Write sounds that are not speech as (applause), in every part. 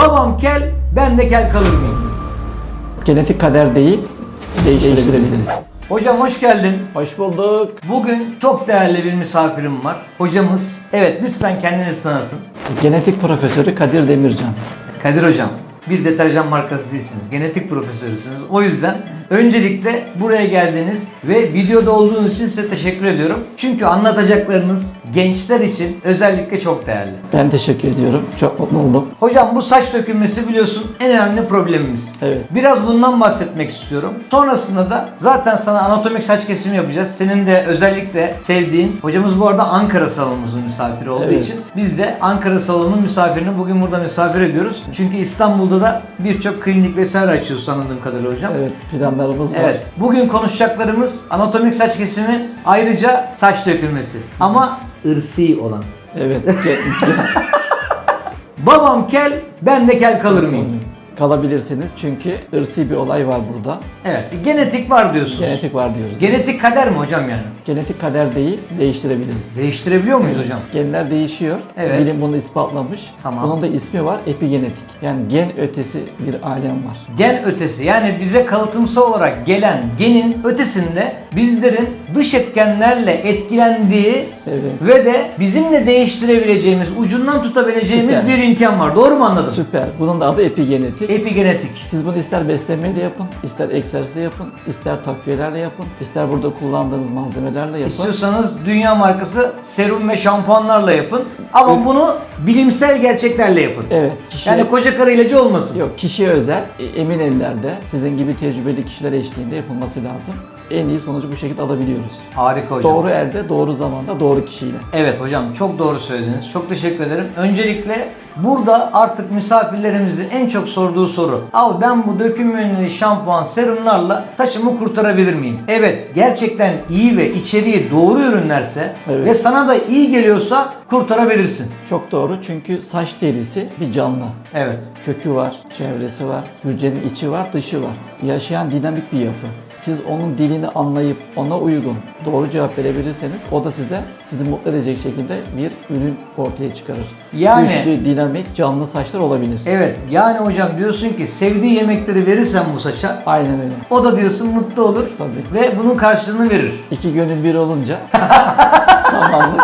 Babam kel, ben de kel kalır mıyım? Genetik kader değil, değiştirebiliriz. Hocam hoş geldin. Hoş bulduk. Bugün çok değerli bir misafirim var. Hocamız, evet lütfen kendinizi tanıtın. Genetik profesörü Kadir Demircan. Kadir Hocam, bir deterjan markası değilsiniz. Genetik profesörüsünüz. O yüzden öncelikle buraya geldiniz ve videoda olduğunuz için size teşekkür ediyorum. Çünkü anlatacaklarınız gençler için özellikle çok değerli. Ben teşekkür ediyorum. Çok mutlu oldum. Hocam bu saç dökülmesi biliyorsun en önemli problemimiz. Evet. Biraz bundan bahsetmek istiyorum. Sonrasında da zaten sana anatomik saç kesimi yapacağız. Senin de özellikle sevdiğin hocamız bu arada Ankara salonumuzun misafiri olduğu Evet. için biz de Ankara salonunun misafirini bugün burada misafir ediyoruz. Çünkü İstanbul'da da birçok klinik vesaire açıyorsun anladığım kadarıyla hocam. Evet, planlarımız var. Evet. Bugün konuşacaklarımız anatomik saç kesimi ayrıca saç dökülmesi. Ama ırsi olan. Evet. (laughs) Babam kel, ben de kel kalır mıyım? Kalabilirsiniz çünkü ırsi bir olay var burada. Evet, bir genetik var diyorsunuz. Genetik var diyoruz. Genetik kader mi hocam yani? Genetik kader değil, değiştirebiliriz. Değiştirebiliyor muyuz hocam? Genler değişiyor. Evet. Bilim bunu ispatlamış. Tamam. Bunun da ismi var epigenetik. Yani gen ötesi bir alem var. Gen ötesi yani bize kalıtımsal olarak gelen genin ötesinde bizlerin dış etkenlerle etkilendiği Evet. ve de bizimle değiştirebileceğimiz, ucundan tutabileceğimiz Süper. bir imkan var. Doğru mu anladım? Süper. Bunun da adı epigenetik. Epigenetik. Siz bunu ister beslenmeyle yapın, ister egzersizle yapın, ister takviyelerle yapın, ister burada kullandığınız malzemelerle yapın. İstiyorsanız dünya markası serum ve şampuanlarla yapın. Ama Evet. bunu bilimsel gerçeklerle yapın. Evet. Kişi, Yani koca karı ilacı olmasın. yok kişiye özel, e, emin ellerde, sizin gibi tecrübeli kişiler eşliğinde yapılması lazım. En iyi sonucu bu şekilde alabiliyoruz. Harika hocam. Doğru elde, doğru zamanda, doğru kişiyle. Evet hocam çok doğru söylediniz. Çok teşekkür ederim. Öncelikle burada artık misafirlerimizin en çok sorduğu soru. Abi ben bu döküm yönlü şampuan serumlarla saçımı kurtarabilir miyim? Evet gerçekten iyi ve içeriği doğru ürünlerse Evet. ve sana da iyi geliyorsa kurtarabilirsin. Çok doğru çünkü saç derisi bir canlı. Evet. Kökü var, çevresi var, hücrenin içi var, dışı var. Yaşayan dinamik bir yapı. Siz onun dilini anlayıp ona uygun doğru cevap verebilirseniz o da size sizi mutlu edecek şekilde bir ürün ortaya çıkarır. Yani- Güçlü, dinamik, canlı saçlar olabilir. Evet yani hocam diyorsun ki sevdiği yemekleri verirsen bu saça Aynen öyle. o da diyorsun mutlu olur Tabii. ve bunun karşılığını verir. İki gönül bir olunca (laughs) samanlık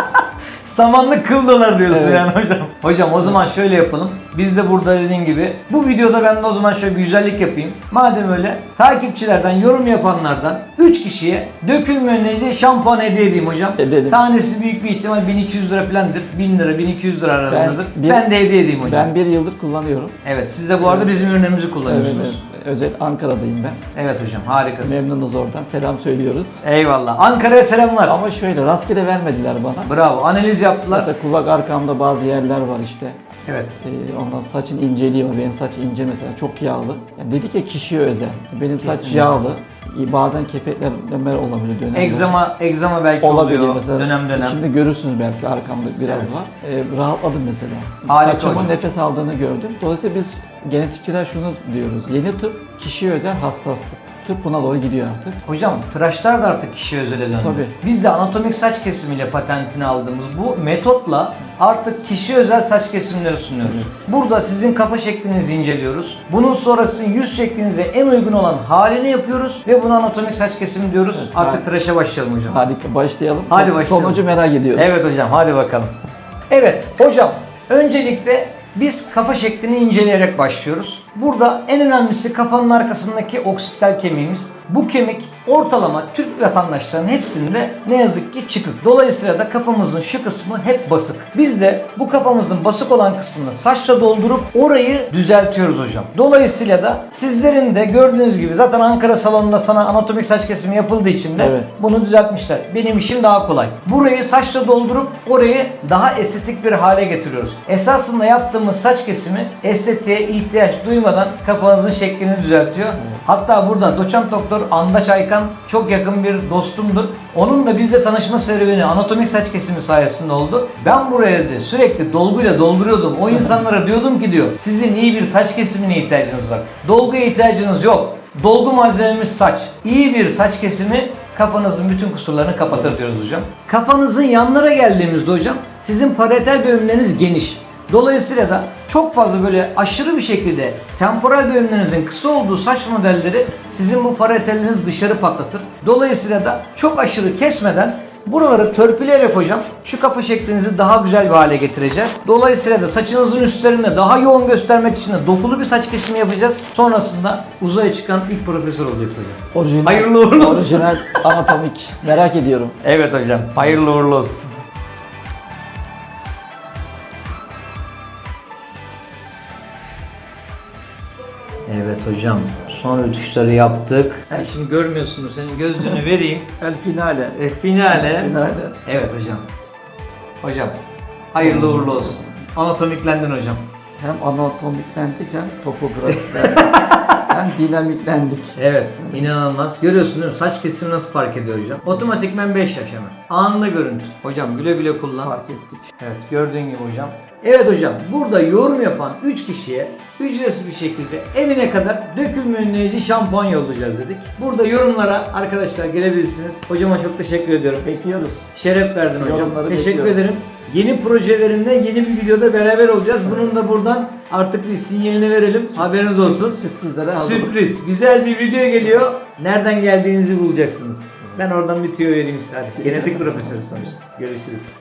Samanlık kıl dolar diyorsun Evet. yani hocam. Hocam o zaman şöyle yapalım. Biz de burada dediğin gibi bu videoda ben de o zaman şöyle bir güzellik yapayım. Madem öyle takipçilerden, yorum yapanlardan 3 kişiye dökülme önerici şampuan hediye edeyim hocam. Edelim. Tanesi büyük bir ihtimal 1200 lira falandır. 1000 lira, 1200 lira arasındadır. Ben, bir- de hediye edeyim hocam. ben bir yıldır kullanıyorum. Evet siz de bu arada bizim ürünlerimizi Evet, kullanıyorsunuz. evet. Özel Ankara'dayım ben. Evet, hocam harikasın. Memnunuz oradan. Selam söylüyoruz. Eyvallah. Ankara'ya selamlar. Ama şöyle rastgele vermediler bana. Bravo. Analiz yaptılar. Mesela kulak arkamda bazı yerler var işte. Evet. Ee, ondan saçın inceliği var. Benim saç ince mesela çok yağlı. Yani dedik ya kişiye özel. Benim saç Kesinlikle. yağlı. Bazen kepeklenme olabilir dönemde. Egzama, egzama belki olabilir oluyor. mesela. Dönem dönem. Şimdi görürsünüz belki arkamda biraz Evet. var. Ee, rahatladım mesela. Harika Saçımın hocam. nefes aldığını gördüm. Dolayısıyla biz genetikçiler şunu diyoruz. Yeni tıp kişiye özel hassaslık. Tıp buna doğru gidiyor artık. Hocam tıraşlar da artık kişiye özele döndü. Tabii. Biz de anatomik saç kesimiyle patentini aldığımız bu metotla artık kişiye özel saç kesimleri sunuyoruz. Burada sizin kafa şeklinizi inceliyoruz. Bunun sonrası yüz şeklinize en uygun olan halini yapıyoruz ve buna anatomik saç kesimi diyoruz. artık harika. tıraşa başlayalım hocam. Harika başlayalım. Hadi başlayalım. Sonucu merak ediyoruz. Evet hocam hadi bakalım. Evet hocam öncelikle biz kafa şeklini inceleyerek başlıyoruz. Burada en önemlisi kafanın arkasındaki oksipital kemiğimiz. Bu kemik ortalama Türk vatandaşlarının hepsinde ne yazık ki çıkık. Dolayısıyla da kafamızın şu kısmı hep basık. Biz de bu kafamızın basık olan kısmını saçla doldurup orayı düzeltiyoruz hocam. Dolayısıyla da sizlerin de gördüğünüz gibi zaten Ankara salonunda sana anatomik saç kesimi yapıldığı için de Evet. bunu düzeltmişler. Benim işim daha kolay. Burayı saçla doldurup orayı daha estetik bir hale getiriyoruz. Esasında yaptığımız saç kesimi estetiğe ihtiyaç duymadan kafanızın şeklini düzeltiyor. Hatta burada doçent doktor Andaç Aykan çok yakın bir dostumdur. Onun da bizle tanışma serüveni anatomik saç kesimi sayesinde oldu. Ben buraya de sürekli dolguyla dolduruyordum. O insanlara diyordum ki diyor sizin iyi bir saç kesimine ihtiyacınız var. Dolguya ihtiyacınız yok. Dolgu malzememiz saç. İyi bir saç kesimi kafanızın bütün kusurlarını kapatır diyoruz hocam. Kafanızın yanlara geldiğimizde hocam sizin parietal bölümleriniz geniş. Dolayısıyla da çok fazla böyle aşırı bir şekilde temporal bölümlerinizin kısa olduğu saç modelleri sizin bu parietalleriniz dışarı patlatır. Dolayısıyla da çok aşırı kesmeden Buraları törpüleyerek hocam şu kafa şeklinizi daha güzel bir hale getireceğiz. Dolayısıyla da saçınızın üstlerine daha yoğun göstermek için de dokulu bir saç kesimi yapacağız. Sonrasında uzaya çıkan ilk profesör olacaksınız hocam. Orijinal, Hayırlı uğurlu olsun. Orijinal anatomik. Merak ediyorum. Evet hocam. Hayırlı uğurlu olsun. Evet hocam. Son rötuşları yaptık. Ben şimdi görmüyorsunuz. Senin gözlüğünü vereyim. (laughs) El finale. E, finale. Finale. Evet hocam. Hocam. Hayırlı uğurlu olsun. Anatomiklendin hocam. Hem anatomiklendik hem topografik. (laughs) hem dinamiklendik. Evet. inanılmaz. Görüyorsun değil mi? Saç kesimi nasıl fark ediyor hocam? Otomatikmen 5 yaş hemen. Anında görüntü. Hocam güle güle kullan. Fark ettik. Evet gördüğün gibi hocam. Evet hocam burada yorum yapan 3 kişiye ücretsiz bir şekilde evine kadar dökülme önleyici şampuan yollayacağız dedik. Burada yorumlara arkadaşlar gelebilirsiniz. Hocama çok teşekkür ediyorum. Bekliyoruz. Şeref verdin hocam. Yorumları teşekkür bekliyoruz. ederim. Yeni projelerimde yeni bir videoda beraber olacağız. Bunun da buradan artık bir sinyalini verelim. Haberiniz olsun. Sürprizlere hazır. Sürpriz. Güzel bir video geliyor. Nereden geldiğinizi bulacaksınız. Ben oradan bir tüyo vereyim size. Genetik profesörü sonuçta. Görüşürüz.